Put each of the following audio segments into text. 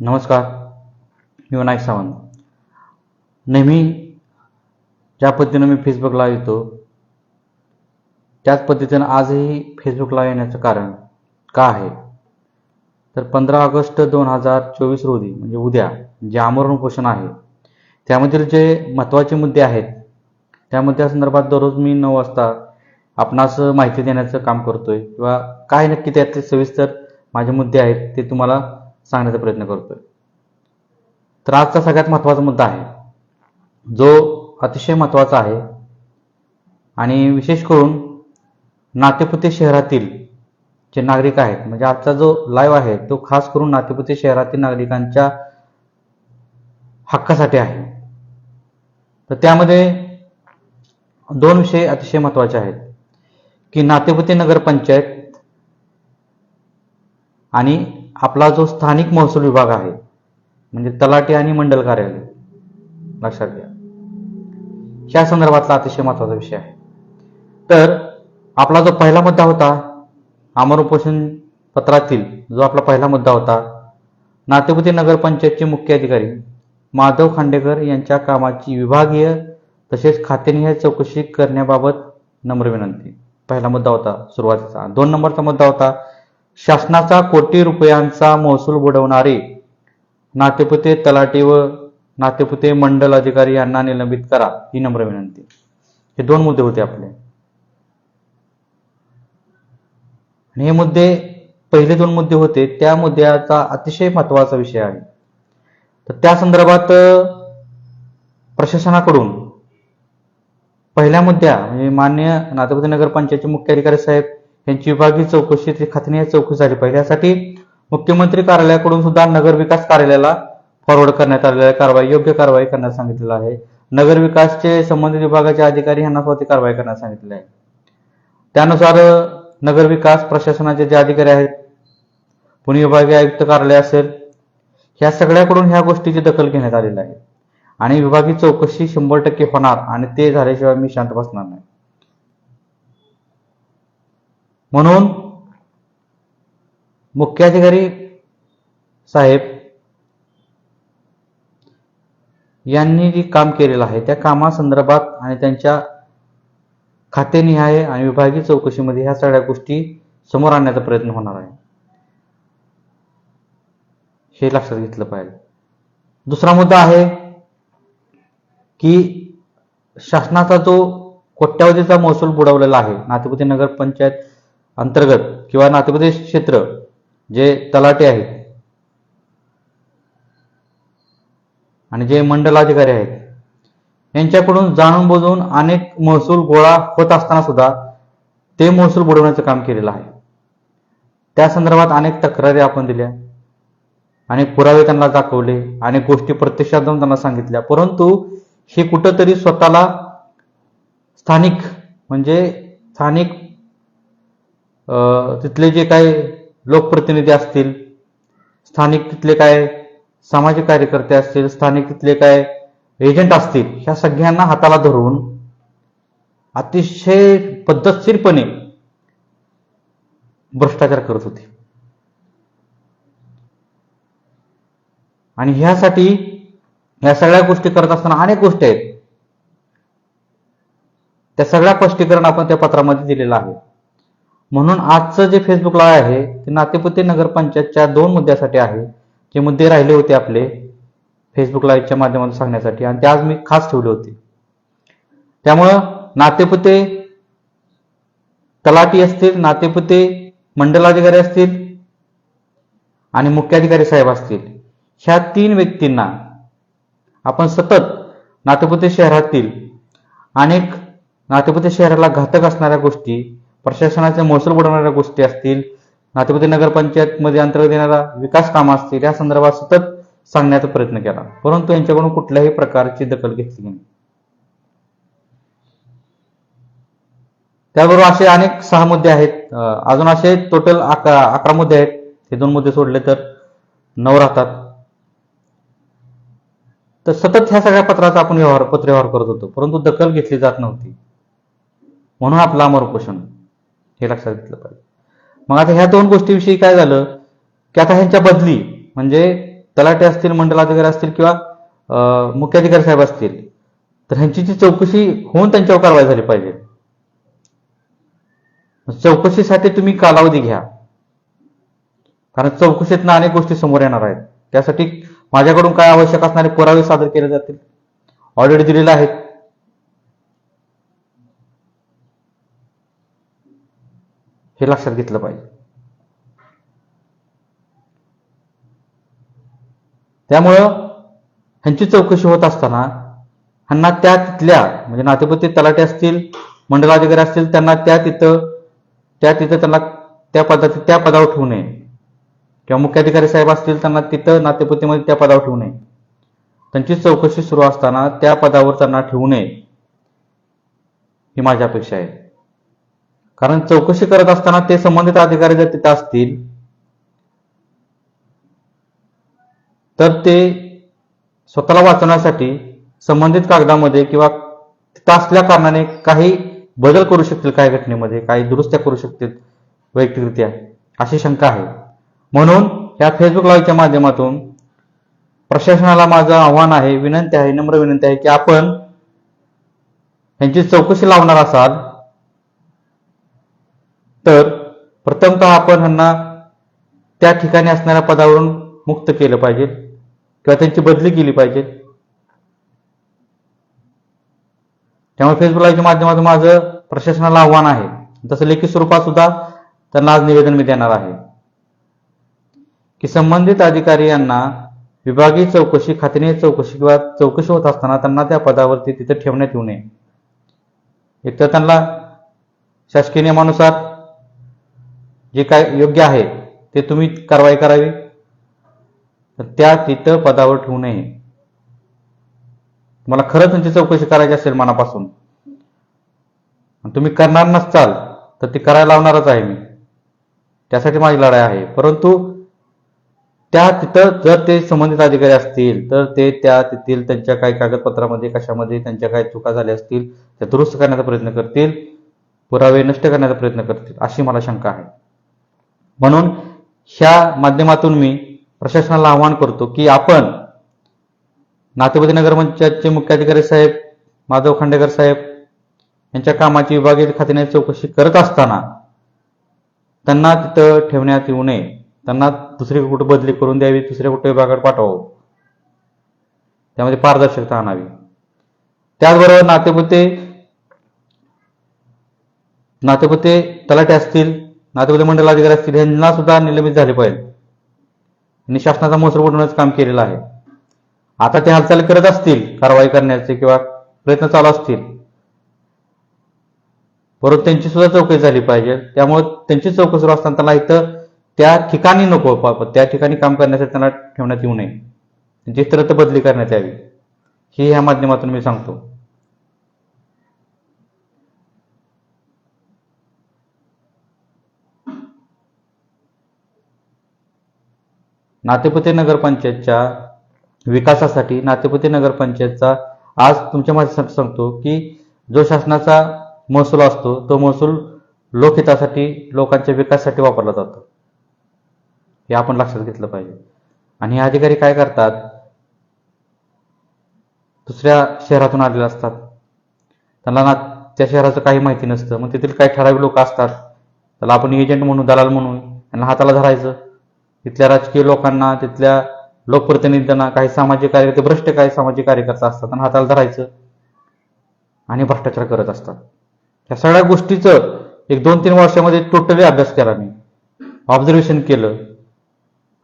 नमस्कार मी विनायक सावंत. नेहमी ज्या पद्धतीनं मी फेसबुकला येतो त्याच पद्धतीनं आजही फेसबुकला येण्याचं कारण का आहे? तर पंधरा ऑगस्ट दोन हजार चोवीस रोजी म्हणजे उद्या जे आमरण उपोषण आहे त्यामधील जे महत्त्वाचे मुद्दे आहेत त्या मुद्द्यासंदर्भात दररोज मी नऊ वाजता आपणास माहिती देण्याचं काम करतोय. किंवा काय नक्की त्यातले सविस्तर माझे मुद्दे आहेत ते तुम्हाला सांगण्याचा प्रयत्न करतोय. तर आजचा सगळ्यात महत्त्वाचा मुद्दा आहे. जो अतिशय महत्त्वाचा आहे आणि विशेष करून नातेपुते शहरातील जे नागरिक आहेत म्हणजे आजचा जो लाईव्ह आहे तो खास करून नातेपुते शहरातील नागरिकांच्या हक्कासाठी आहे. तर त्यामध्ये दोन विषय अतिशय महत्त्वाचे आहेत. की नातेपुते नगरपंचायत आणि आपला जो स्थानिक महसूल विभाग आहे म्हणजे तलाठी आणि मंडल कार्यालय लक्षात घ्या. या संदर्भातला अतिशय महत्त्वाचा विषय आहे. तर आपला जो पहिला मुद्दा होता अमर उपोषण पत्रातील जो आपला पहिला मुद्दा होता नातेपुती नगरपंचायतचे मुख्य अधिकारी माधव खांडेकर यांच्या कामाची विभागीय तसेच खातेनिहाय चौकशी करण्याबाबत नम्र विनंती. पहिला मुद्दा होता सुरुवातीचा. दोन नंबरचा मुद्दा होता शासनाचा कोटी रुपयांचा महसूल बुडवणारे नातेपुते तलाठी व नातेपुते मंडल अधिकारी यांना निलंबित करा ही नम्र विनंती. हे दोन मुद्दे होते आपले. आणि हे मुद्दे पहिले दोन मुद्दे होते त्या मुद्द्याचा अतिशय महत्त्वाचा विषय आहे. तर त्या संदर्भात प्रशासनाकडून पहिल्या मुद्द्या म्हणजे मान्य नातेपुते नगरपंचायतचे मुख्य अधिकारी साहेब यांची विभागीय चौकशी ते खात्रीने चौकशी झाली पाहिजे. यासाठी मुख्यमंत्री कार्यालयाकडून सुद्धा नगर विकास कार्यालयाला फॉरवर्ड करण्यात आलेल्या आहे. कारवाई योग्य कारवाई करण्यास सांगितलेलं आहे. नगर विकासचे संबंधित विभागाचे अधिकारी यांना स्वतः कारवाई करण्यास सांगितले आहे. त्यानुसार नगर विकास प्रशासनाचे जे अधिकारी आहेत पुणे विभागीय आयुक्त कार्यालय असेल ह्या सगळ्याकडून ह्या गोष्टीची दखल घेण्यात आलेली आहे. आणि विभागीय चौकशी शंभर टक्के होणार आणि ते झाल्याशिवाय मी शांत बसणार नाही. म्हणून मुख्याधिकारी साहेब यांनी जे काम केलेलं आहे त्या कामासंदर्भात आणि त्यांच्या खातेनिहाय आणि विभागीय चौकशीमध्ये ह्या सगळ्या गोष्टी समोर आणण्याचा प्रयत्न होणार आहे. हे लक्षात घेतलं पाहिजे. दुसरा मुद्दा आहे की शासनाचा जो कोट्यावधीचा महसूल बुडवलेला आहे नातेपुती नगर पंचायत अंतर्गत किंवा नातेपुते क्षेत्र जे तलाटे आहेत आणि जे मंडलाधिकारी आहेत यांच्याकडून जाणून बुजून अनेक महसूल गोळा होत असताना सुद्धा ते महसूल बुडवण्याचं काम केलेलं आहे. त्या संदर्भात अनेक तक्रारी आपण दिल्या अनेक पुरावे त्यांना दाखवले अनेक गोष्टी प्रत्यक्षात जाऊन त्यांना सांगितल्या. परंतु हे कुठंतरी स्वतःला स्थानिक म्हणजे स्थानिक तिथले जे काही लोकप्रतिनिधी असतील स्थानिक तिथले काय सामाजिक कार्यकर्ते असतील स्थानिक तिथले काय एजंट असतील ह्या सगळ्यांना हाताला धरून अतिशय पद्धतशीरपणे भ्रष्टाचार करत होते. आणि ह्यासाठी ह्या सगळ्या गोष्टी करत असताना अनेक गोष्टी आहेत. त्या सगळ्या स्पष्टीकरण आपण त्या पत्रामध्ये दिलेलं आहे. म्हणून आजचं जे फेसबुक लाईव्ह आहे ते नातेपुते नगरपंचायतच्या दोन मुद्द्यासाठी आहे. जे मुद्दे राहिले होते आपले फेसबुक लाईव्हच्या माध्यमातून सांगण्यासाठी आणि ते आज मी खास ठेवले होते. त्यामुळं नातेपुते तलाठी असतील नातेपुते मंडलाधिकारी असतील आणि मुख्याधिकारी साहेब असतील ह्या तीन व्यक्तींना आपण सतत नातेपुते शहरातील अनेक नातेपुते शहराला घातक असणाऱ्या गोष्टी प्रशासनाच्या महसूल बुडवणाऱ्या गोष्टी असतील नातेपती नगरपंचायतमध्ये अंतर्गत येणारा विकास कामं असतील या संदर्भात सतत सांगण्याचा प्रयत्न केला. परंतु यांच्याकडून कुठल्याही प्रकारची दखल घेतली नाही. त्याबरोबर असे अनेक सहा मुद्दे आहेत. अजून असे टोटल अकरा अकरा मुद्दे आहेत. हे दोन मुद्दे सोडले तर नऊ राहतात. तर सतत ह्या सगळ्या पत्राचा आपण व्यवहार पत्रव्यवहार करत होतो. परंतु दखल घेतली जात नव्हती. म्हणून आपला अमर उपोषण. हे लक्षात घेतलं पाहिजे. मग आता ह्या दोन गोष्टीविषयी काय झालं? की आता ह्यांच्या बदली म्हणजे तलाटे असतील मंडलाधिकारी असतील किंवा मुख्याधिकारी साहेब असतील तर ह्यांची जी चौकशी होऊन त्यांच्यावर कारवाई झाली पाहिजे. चौकशीसाठी तुम्ही कालावधी घ्या. कारण चौकशीतनं अनेक गोष्टी समोर येणार आहेत. त्यासाठी माझ्याकडून काय आवश्यक असणारे पुरावे सादर केले जातील. ऑडिट दिलेले आहेत. हे लक्षात घेतलं पाहिजे. त्यामुळं ह्यांची चौकशी होत असताना ह्यांना त्या तिथल्या म्हणजे नातेपती तलाटे असतील मंडलाधिकारी असतील त्यांना त्या तिथं त्या तिथं त्यांना त्या पदात त्या पदावर ठेवू नये. किंवा मुख्याधिकारी साहेब असतील त्यांना तिथं नातेपतीमध्ये त्या पदावर ठेवू नये. त्यांची चौकशी सुरू असताना त्या पदावर त्यांना ठेवू नये. ही माझी अपेक्षा आहे. कारण चौकशी करत असताना ते संबंधित अधिकारी जर तिथं असतील तर ते स्वतःला वाचवण्यासाठी संबंधित कागदामध्ये किंवा तिथं असल्या कारणाने काही बदल करू शकतील काही घटनेमध्ये काही दुरुस्त्या करू शकतील वैयक्तिकरित्या अशी शंका आहे. म्हणून या फेसबुक लाईव्हच्या माध्यमातून प्रशासनाला माझं आव्हान आहे विनंती आहे नम्र विनंती आहे की आपण यांची चौकशी लावणार असाल तर प्रथमतः आपण ह्यांना त्या ठिकाणी असणाऱ्या पदावरून मुक्त केलं पाहिजे किंवा त्यांची बदली केली पाहिजे. त्यामुळे फेसबुक लाईव्हच्या माध्यमातून माझं प्रशासनाला आव्हान आहे. तसं लेखी स्वरूपात सुद्धा त्यांना आज निवेदन मी देणार आहे. की संबंधित अधिकारी यांना विभागीय चौकशी खात्याने चौकशी किंवा चौकशी होत असताना त्यांना त्या पदावरती तिथे ठेवण्यात येऊ नये. एक तर त्यांना शासकीय नियमानुसार जे काय योग्य आहे ते तुम्ही कारवाई करावी. तर त्या तिथं पदावर ठेवू नये. तुम्हाला खरंच त्यांची चौकशी करायची असेल मनापासून. तुम्ही करणार नसताल तर ती करायला लावणारच आहे मी. त्यासाठी माझी लढाई आहे. परंतु त्या तिथं जर ते संबंधित अधिकारी असतील तर ते त्या तिथील त्यांच्या काही कागदपत्रामध्ये कशामध्ये त्यांच्या काही चुका झाल्या असतील त्या दुरुस्त करण्याचा प्रयत्न करतील पुरावे नष्ट करण्याचा प्रयत्न करतील अशी मला शंका आहे. म्हणून ह्या माध्यमातून मी प्रशासनाला आवाहन करतो की आपण नातेपती नगर पंचायतचे मुख्याधिकारी साहेब माधव खांडेकर साहेब यांच्या कामाची विभागीय खात्याने चौकशी करत असताना त्यांना तिथं ठेवण्यात येऊ नये. त्यांना दुसरी कुठे बदली करून द्यावी दुसऱ्या कुठे विभागात पाठवावं. त्यामध्ये पारदर्शकता आणावी. त्याचबरोबर नातेपुते नातेपुते तलाटे असतील नातेपुते मंडलाधिकारी असतील यांना सुद्धा निलंबित झाले पाहिजे. यांनी शासनाचा महसूल बुडवण्याचं काम केलेलं आहे. आता ते हालचाल करत असतील कारवाई करण्याचे किंवा प्रयत्न चालू असतील. परंतु त्यांची सुद्धा चौकशी झाली पाहिजे. त्यामुळे त्यांची चौकशी सुरू असताना त्यांना इथं त्या ठिकाणी नको त्या ठिकाणी काम करण्यासाठी त्यांना ठेवण्यात येऊ नये. त्यांची इतरत्र बदली करण्यात यावी. हे ह्या माध्यमातून मी सांगतो. नातेपुते नगरपंचायतच्या विकासासाठी नातेपुते नगरपंचायतचा आज तुमच्या माझ्यासाठी सांगतो की जो शासनाचा महसूल असतो तो महसूल लोकहितासाठी लोकांच्या विकासासाठी वापरला जातो. हे आपण लक्षात घेतलं पाहिजे. आणि हे अधिकारी काय करतात? दुसऱ्या शहरातून आलेले असतात. त्यांना ना त्या शहराचं काही माहिती नसतं. मग तेथील काही ठराविक लोक असतात. त्याला आपण एजंट म्हणून दलाल म्हणून त्यांना हाताला धरायचं. तिथल्या राजकीय लोकांना तिथल्या लोकप्रतिनिधींना काही सामाजिक कार्यकर्ते भ्रष्ट काही सामाजिक कार्यकर्ते असतात आणि हाताला धरायचं आणि भ्रष्टाचार करत असतात. या सगळ्या गोष्टीचं एक दोन तीन वर्षामध्ये टोटली अभ्यास केला मी. ऑब्झर्वेशन केलं.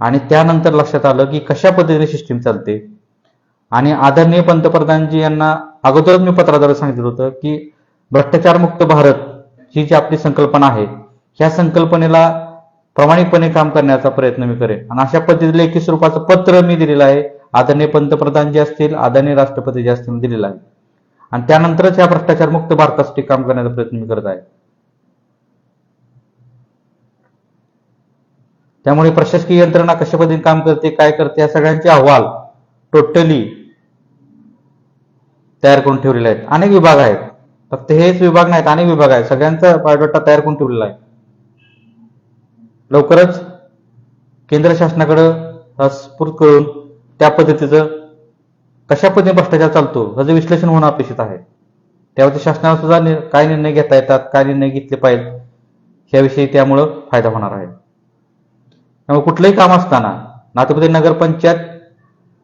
आणि त्यानंतर लक्षात आलं की कशा पद्धतीने सिस्टीम चालते. आणि आदरणीय पंतप्रधानजी यांना अगोदरच मी पत्राद्वारे सांगितलं होतं की भ्रष्टाचारमुक्त भारत ही जी आपली संकल्पना आहे ह्या संकल्पनेला प्रामाणिकपणे काम करण्याचा प्रयत्न मी करेन. आणि अशा पद्धतीने लेखी स्वरूपाचं पत्र मी दिलेलं आहे. आदरणीय पंतप्रधान जे असतील आदरणीय राष्ट्रपती जे असतील दिलेलं आहे. आणि त्यानंतरच ह्या भ्रष्टाचारमुक्त भारतासाठी काम करण्याचा प्रयत्न मी करत आहे. त्यामुळे प्रशासकीय यंत्रणा कशा पद्धतीने काम करते काय करते या सगळ्यांचे अहवाल टोटली तयार करून ठेवलेले आहेत. अनेक विभाग आहेत. फक्त हेच विभाग नाहीत अनेक विभाग आहेत. सगळ्यांचा बायोडाटा तयार करून ठेवलेला आहे. लवकरच केंद्र शासनाकडं स्फूर्त करून त्या पद्धतीचं कशा पद्धतीने भ्रष्टाचार चालतो ह्याचं विश्लेषण होणं अपेक्षित आहे. त्यावरती शासनाला सुद्धा काय निर्णय घेता येतात काय निर्णय घेतले पाहिजेत याविषयी त्यामुळं फायदा होणार आहे. त्यामुळे कुठलंही काम असताना नातेपुते नगरपंचायत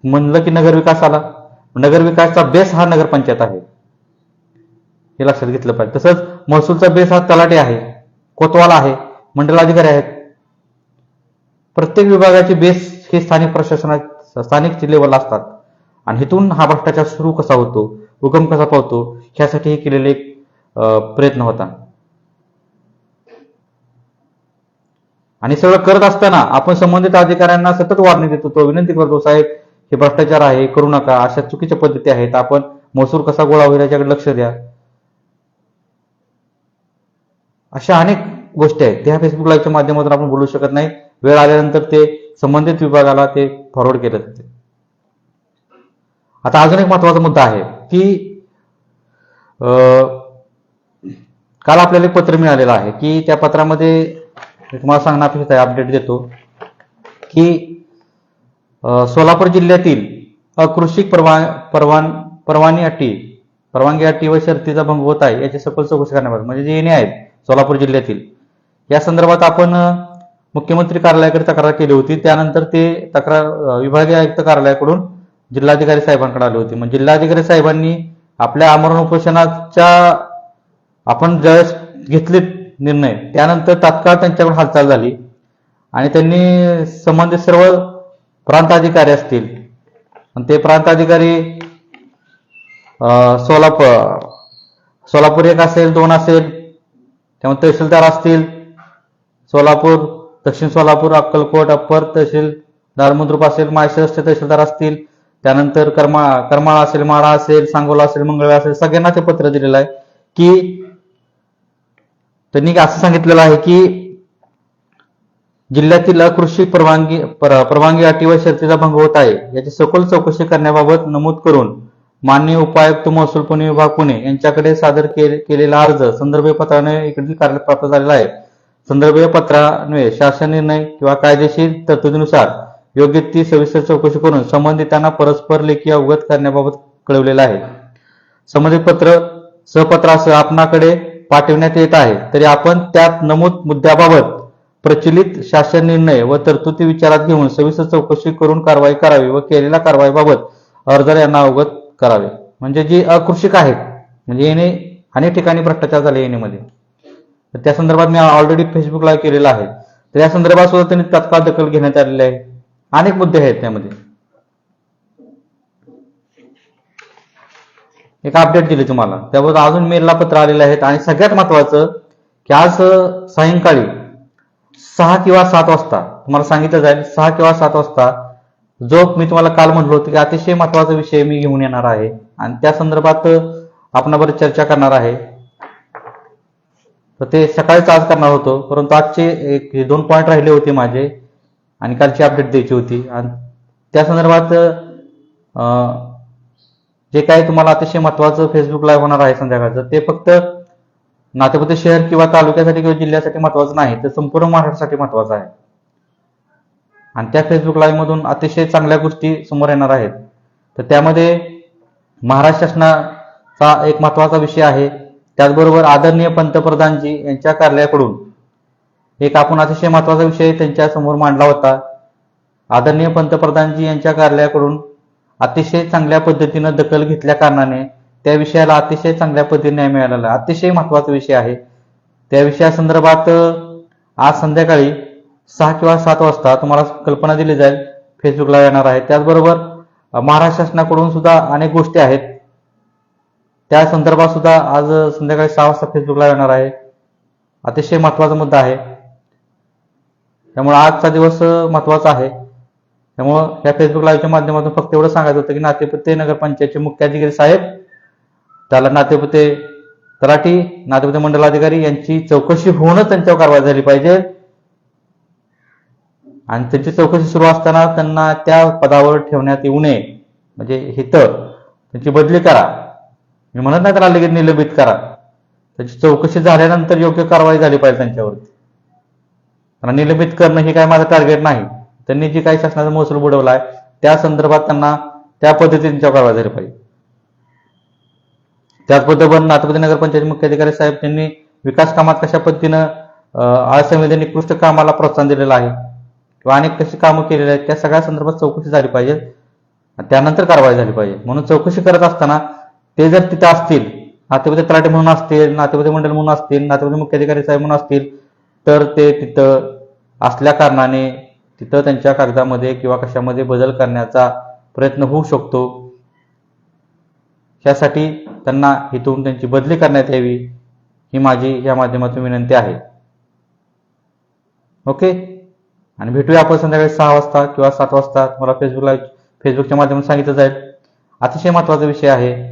म्हणलं की नगरविकास आला. नगरविकासचा बेस हा नगरपंचायत आहे. हे लक्षात घेतलं पाहिजे. तसंच महसूलचा बेस हा तलाटे आहे कोतवाल आहे मंडलाधिकारी आहेत प्रत्येक विभागाचे बेस हे स्थानिक प्रशासनात स्थानिक लेवलला असतात. आणि हेतून हा भ्रष्टाचार सुरू कसा होतो उगम कसा पावतो ह्यासाठी हे केलेले एक प्रयत्न होता. आणि सगळं करत असताना आपण संबंधित अधिकाऱ्यांना सतत वार्निंग देत होतो विनंती करतो साहेब हे भ्रष्टाचार आहे करू नका अशा चुकीच्या पद्धती आहेत आपण महसूल कसा गोळा होईल याच्याकडे लक्ष द्या. अशा अनेक गोष्टी आहेत. त्या फेसबुक लाईव्हच्या माध्यमातून आपण बोलू शकत नाही. वेळ आल्यानंतर ते संबंधित विभागाला ते फॉरवर्ड केलं जाते. आता अजून एक महत्त्वाचा मुद्दा आहे की काल आपल्याला एक पत्र मिळालेलं आहे की त्या पत्रामध्ये तुम्हाला सांगणं अपेक्षित आहे अपडेट देतो की सोलापूर जिल्ह्यातील अकृषिक परवा परवान परवानी अटी परवानगी अटी व शर्तीचा भंग होत आहे याची सखोल चौकशी करण्याबाबत म्हणजे जे येणे आहेत सोलापूर जिल्ह्यातील या संदर्भात आपण मुख्यमंत्री कार्यालयाकडे तक्रार केली होती. त्यानंतर ते तक्रार विभागीय आयुक्त कार्यालयाकडून जिल्हाधिकारी साहेबांकडे आली होती. मग जिल्हाधिकारी साहेबांनी आपल्या आमरण उपोषणाच्या आपण ज्यावेळेस घेतले निर्णय त्यानंतर तात्काळ त्यांच्याकडून हालचाल झाली आणि त्यांनी संबंधित सर्व प्रांत अधिकारी असतील ते प्रांत अधिकारी सोलापूर सोलापूर एक असेल दोन असेल त्यामुळे तहसीलदार असतील सोलापूर दक्षिण सोलापूर अक्कलकोट अप्पर तहसील मुद्रुप असेल माळशिरसचे तहसीलदार असतील. त्यानंतर कर्मा करमाळा असेल माळा असेल सांगोला असेल मंगळवेढा असेल सगळ्यांना ते पत्र दिलेलं आहे की त्यांनी असं सांगितलेलं आहे की जिल्ह्यातील कृषी परवानगी परवानगी अटी व शर्तीचा भंग होत आहे. याची सखोल चौकशी करण्याबाबत नमूद करून माननीय उपायुक्त महसूल पुणे विभाग पुणे यांच्याकडे सादर केलेला अर्ज संदर्भ पत्राने इकडील कार्यालयात प्राप्त झालेला आहे. संदर्भीय पत्रान्वये शासन निर्णय किंवा कायदेशीर तरतुदीनुसार योग्य ती सविस्तर चौकशी करून संबंधितांना परस्पर लेखी अवगत करण्याबाबत कळवलेलं आहे. संबंधित पत्र सहपत्रासह आपणाकडे पाठवण्यात येत आहे तरी आपण त्यात नमूद मुद्द्याबाबत प्रचलित शासन निर्णय व तरतुदी विचारात घेऊन सविस्तर चौकशी करून कारवाई करावी व केलेल्या कारवाईबाबत अर्जदार यांना अवगत करावे. म्हणजे जी अकृषिक आहेत म्हणजे येणे अनेक ठिकाणी भ्रष्टाचार झाले येणेमध्ये. तर त्या संदर्भात मी ऑलरेडी फेसबुकला केलेला आहे. तर या संदर्भात सुद्धा त्यांनी तात्काळ दखल घेण्यात आलेली आहे. अनेक मुद्दे आहेत त्यामध्ये. एक अपडेट दिली तुम्हाला. त्याबद्दल अजून मेलला पत्र आलेले आहेत आणि सगळ्यात महत्वाचं की आज सायंकाळी सहा किंवा सात वाजता तुम्हाला सांगितलं जाईल सहा किंवा सात वाजता जो मी तुम्हाला काल म्हणलो होतो की अतिशय महत्त्वाचा विषय मी घेऊन येणार आहे. आणि त्या संदर्भात आपणाबरोबर चर्चा करणार आहे. तर ते सकाळीच आज करणार होतो. परंतु आजचे एक हे दोन पॉईंट राहिले होते माझे आणि कालची अपडेट द्यायची होती. आणि त्या संदर्भात जे काही तुम्हाला अतिशय महत्वाचं फेसबुक लाईव्ह होणार आहे संध्याकाळचं ते फक्त नातेपुते शहर किंवा तालुक्यासाठी किंवा जिल्ह्यासाठी महत्वाचं नाही तर संपूर्ण महाराष्ट्रासाठी महत्वाचं आहे. आणि त्या फेसबुक लाईव्ह मधून अतिशय चांगल्या गोष्टी समोर येणार आहेत. तर त्यामध्ये महाराष्ट्र शासनाचा एक महत्त्वाचा विषय आहे. त्याचबरोबर आदरणीय पंतप्रधानजी यांच्या कार्यालयाकडून एक आपण अतिशय महत्त्वाचा विषय त्यांच्यासमोर मांडला होता. आदरणीय पंतप्रधानजी यांच्या कार्यालयाकडून अतिशय चांगल्या पद्धतीनं दखल घेतल्या कारणाने त्या विषयाला अतिशय चांगल्या पद्धतीने न्याय मिळालेला अतिशय महत्त्वाचा विषय आहे. त्या विषयासंदर्भात आज संध्याकाळी सहा किंवा सात वाजता तुम्हाला कल्पना दिली जाईल. फेसबुकला येणार आहे. त्याचबरोबर महाराष्ट्र शासनाकडून सुद्धा अनेक गोष्टी आहेत. त्या संदर्भात सुद्धा आज संध्याकाळी सहा वाजता फेसबुकला येणार आहे. अतिशय महत्त्वाचा मुद्दा आहे. त्यामुळे आजचा दिवस महत्त्वाचा आहे. त्यामुळं या फेसबुक लाईव्हच्या माध्यमातून फक्त एवढं सांगायचं होतं की नातेपुते नगरपंचायतचे मुख्य अधिकारी साहेब त्याला नातेपुते तलाठी नातेपुते मंडलाधिकारी यांची चौकशी होऊनच त्यांच्यावर कारवाई झाली पाहिजे. आणि त्यांची चौकशी सुरू असताना त्यांना त्या पदावर ठेवण्यात येऊ नये. म्हणजे हित त्यांची बदली करा. मी म्हणत नाही त्याला लगेच निलंबित करा. त्याची चौकशी झाल्यानंतर योग्य कारवाई झाली पाहिजे त्यांच्यावरती. कारण निलंबित करणं हे काय माझं टार्गेट नाही. त्यांनी जी काही शासनाचा महसूल बुडवलाय त्या संदर्भात त्यांना त्या पद्धतीने कारवाई झाली पाहिजे. त्याच पद्धतीने नगर पंचायत मुख्य अधिकारी साहेब त्यांनी विकास कामात कशा पद्धतीनं अं, निकृष्ट कामाला प्रोत्साहन दिलेलं आहे किंवा अनेक कशी कामं केलेली आहेत त्या सगळ्या संदर्भात चौकशी झाली पाहिजे. त्यानंतर कारवाई झाली पाहिजे. म्हणून चौकशी करत असताना ते जर तिथं असतील नातेवाईक तलाटे म्हणून असतील नातेवाईक मंडळ म्हणून असतील नातेवाईक मुख्याधिकारी साहेब म्हणून असतील तर ते तिथं असल्या कारणाने तिथं त्यांच्या कागदामध्ये किंवा कशामध्ये बदल करण्याचा प्रयत्न होऊ शकतो. यासाठी त्यांना इथून त्यांची बदली करण्यात यावी ही माझी या माध्यमातून विनंती आहे. ओके? आणि भेटूया आपण संध्याकाळी सहा वाजता किंवा सात वाजता. मला फेसबुकला फेसबुकच्या माध्यमातून सांगितलं जाईल अतिशय महत्त्वाचा विषय आहे.